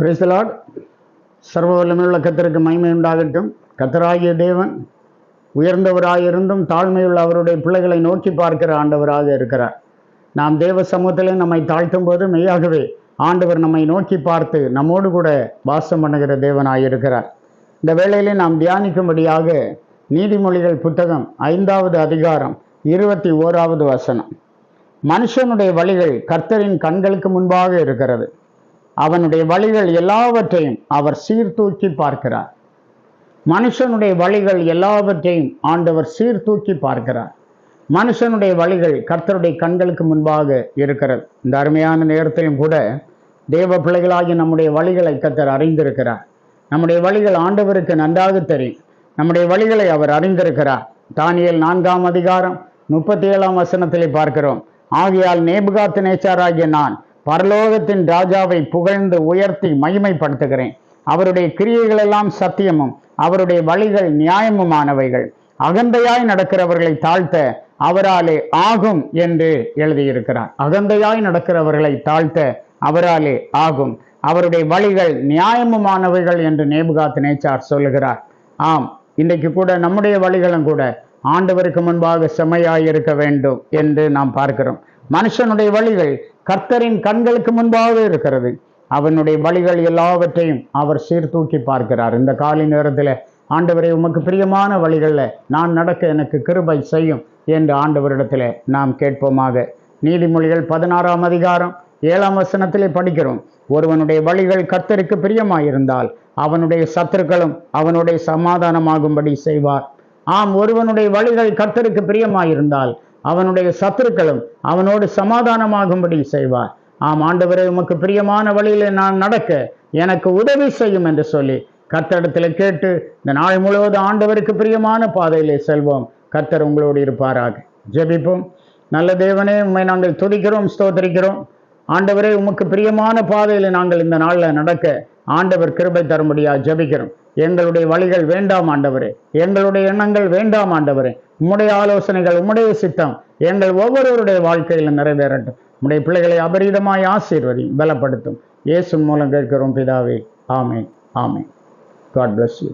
பிரைசலாட் சர்வ வல்லமையுள்ள கத்தருக்கு மகிமை உண்டாகட்டும். கத்தராகிய தேவன் உயர்ந்தவராயிருந்தும் தாழ்மையுள்ள அவருடைய பிள்ளைகளை நோக்கி பார்க்கிற ஆண்டவராக இருக்கிறார். நாம் தேவ சமூகத்திலே நம்மை தாழ்த்தும் போது மெய்யாகவே ஆண்டவர் நம்மை நோக்கி பார்த்து நம்மோடு கூட வாசம் பண்ணுகிற தேவனாயிருக்கிறார். இந்த வேளையிலே நாம் தியானிக்கும்படியாக நீதிமொழிகள் புத்தகம் ஐந்தாவது அதிகாரம் இருபத்தி ஓராவது வசனம். மனுஷனுடைய வழிகள் கர்த்தரின் கண்களுக்கு முன்பாக இருக்கிறது. அவனுடைய வழிகள் எல்லாவற்றையும் அவர் சீர்தூக்கி பார்க்கிறார். மனுஷனுடைய வழிகள் எல்லாவற்றையும் ஆண்டவர் சீர்தூக்கி பார்க்கிறார். மனுஷனுடைய வழிகள் கர்த்தருடைய கண்களுக்கு முன்பாக இருக்கிறது. இந்த அருமையான நேரத்திலும் கூட தேவ பிள்ளைகளாகி நம்முடைய வழிகளை கர்த்தர் அறிந்திருக்கிறார். நம்முடைய வழிகள் ஆண்டவருக்கு நன்றாக தெரியும். நம்முடைய வழிகளை அவர் அறிந்திருக்கிறார். தானியல் நான்காம் அதிகாரம் முப்பத்தி ஏழாம் வசனத்திலே பார்க்கிறோம். ஆகையால் நேபுகாத்து நேச்சாராகிய நான் பரலோகத்தின் ராஜாவை புகழ்ந்து உயர்த்தி மகிமைப்படுத்துகிறேன். அவருடைய கிரியைகள் எல்லாம் சத்தியமும் அவருடைய வழிகள் நியாயமுமானவைகள். அகந்தையாய் நடக்கிறவர்களை தாழ்த்த அவராலே ஆகும் என்று எழுதியிருக்கிறார். அகந்தையாய் நடக்கிறவர்களை தாழ்த்த அவராலே ஆகும். அவருடைய வழிகள் நியாயமுமானவைகள் என்று நேபுகாத் நேச்சார் சொல்லுகிறார். ஆம் இன்றைக்கு கூட நம்முடைய வழிகளும் கூட ஆண்டவருக்கு முன்பாக செம்மையாய் இருக்க வேண்டும் என்று நாம் பார்க்கிறோம். மனுஷனுடைய வழிகள் கர்த்தரின் கண்களுக்கு முன்பாக இருக்கிறது. அவனுடைய வழிகள் எல்லாவற்றையும் அவர் சீர்தூக்கி பார்க்கிறார். இந்த காலை நேரத்தில் ஆண்டவரை உமக்கு பிரியமான வழிகளில் நான் நடக்க எனக்கு கிருபை செய்யும் என்று ஆண்டவரிடத்தில் நாம் கேட்போமாக. நீதிமொழிகள் பதினாறாம் அதிகாரம் ஏழாம் வசனத்திலே படிக்கிறோம். ஒருவனுடைய வழிகள் கர்த்தருக்கு பிரியமாயிருந்தால் அவனுடைய சத்துருக்களும் அவனுடைய சமாதானமாகும்படி செய்வார். ஆம் ஒருவனுடைய வழிகள் கர்த்தருக்கு பிரியமாயிருந்தால் அவனுடைய சத்துருக்களும் அவனோடு சமாதானமாகும்படி செய்வார். ஆம் ஆண்டவரே உமக்கு பிரியமான வழியில நான் நடக்க எனக்கு உதவி செய்யும் என்று சொல்லி கர்த்தரிடத்தில் கேட்டு இந்த நாள் முழுவதும் ஆண்டவருக்கு பிரியமான பாதையிலே செல்வோம். கர்த்தர் உங்களோடு இருப்பாராக. ஜெபிப்போம். நல்ல தேவனே உண்மை நாங்கள் துதிக்கிறோம் ஸ்தோத்திரிக்கிறோம். ஆண்டவரே உமக்கு பிரியமான பாதையில் நாங்கள் இந்த நாளில் நடக்க ஆண்டவர் கிருபை தரும்படியாக ஜெபிக்கிறோம். எங்களுடைய வழிகள் வேண்டாம் ஆண்டவரே. எங்களுடைய எண்ணங்கள் வேண்டாம் ஆண்டவரே. உம்முடைய ஆலோசனைகள் உம்முடைய சித்தம் எங்கள் ஒவ்வொருவருடைய வாழ்க்கையிலும் நிறைவேறட்டும். உம்முடைய பிள்ளைகளை அபரீதமாய் ஆசீர்வதி பலப்படுத்தும். இயேசு மூலம் கேட்கிறோம் பிதாவே. ஆமே ஆமே காட் பிளஸ் யூ